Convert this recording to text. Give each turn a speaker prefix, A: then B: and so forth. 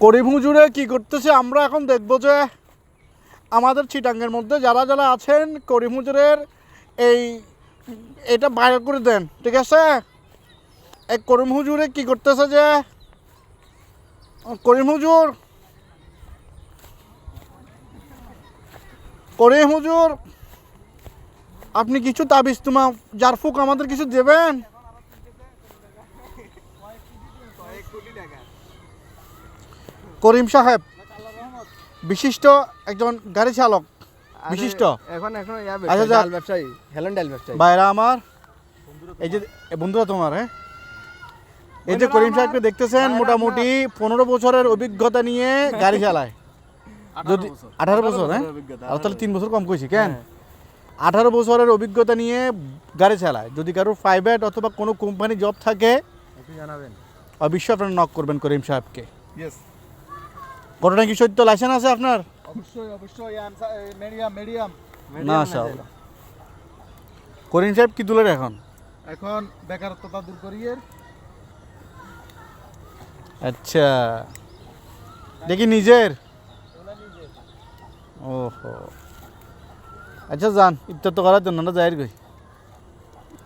A: করিম হুজুরে কি করতেছে আমরা এখন দেখব যে আমাদের চিটাঙ্গের মধ্যে যারা যারা আছেন করিম হুজুরের এই, এটা বাইর করে দেন, ঠিক আছে? এই করিম হুজুরে কি করতেছে যে, করিম হুজুর আপনি কিছু তাবিজ তোমা জারফুক আমাদের কিছু দেবেন? করিম সাহেব বিশিষ্ট একজন গাড়ি চালক বিশিষ্ট।
B: এখন এখন ইয়া
A: আচ্ছা,
B: ব্যবসায়ী, ডাল ব্যবসায়ী হেলেন ডাল ব্যবসায়ী।
A: ভাইরা আমার এই যে বন্ধুরা তোমার হ্যাঁ? এই যে করিম সাহেবকে দেখতেছেন মোটামুটি পনেরো বছরের অভিজ্ঞতা নিয়ে গাড়ি চালায়। যদি আঠারো বছর হ্যাঁ? আর তাহলে তিন বছর কম কইছি কেন? আঠারো বছরের অভিজ্ঞতা নিয়ে গাড়ি চালায়। যদি কারোর প্রাইভেট অথবা কোনো কোম্পানি জব থাকে
B: জানাবেন।
A: অবশ্যই আপনারা নক করবেন করিম সাহেবকে। ঘটনা কি সত্য? লাইসেন্স আছে আপনার?
B: অবশ্যই অবশ্যই মিডিয়াম মিডিয়াম
A: মাশাআল্লাহ করিম সাহেব কি তুলের এখন?
B: এখন বেকারত্বতা দূর করিয়ে।
A: আচ্ছা। দেখি নিজের? ওহো। আচ্ছা যান ইফতার তো করার জন্য না যাই গই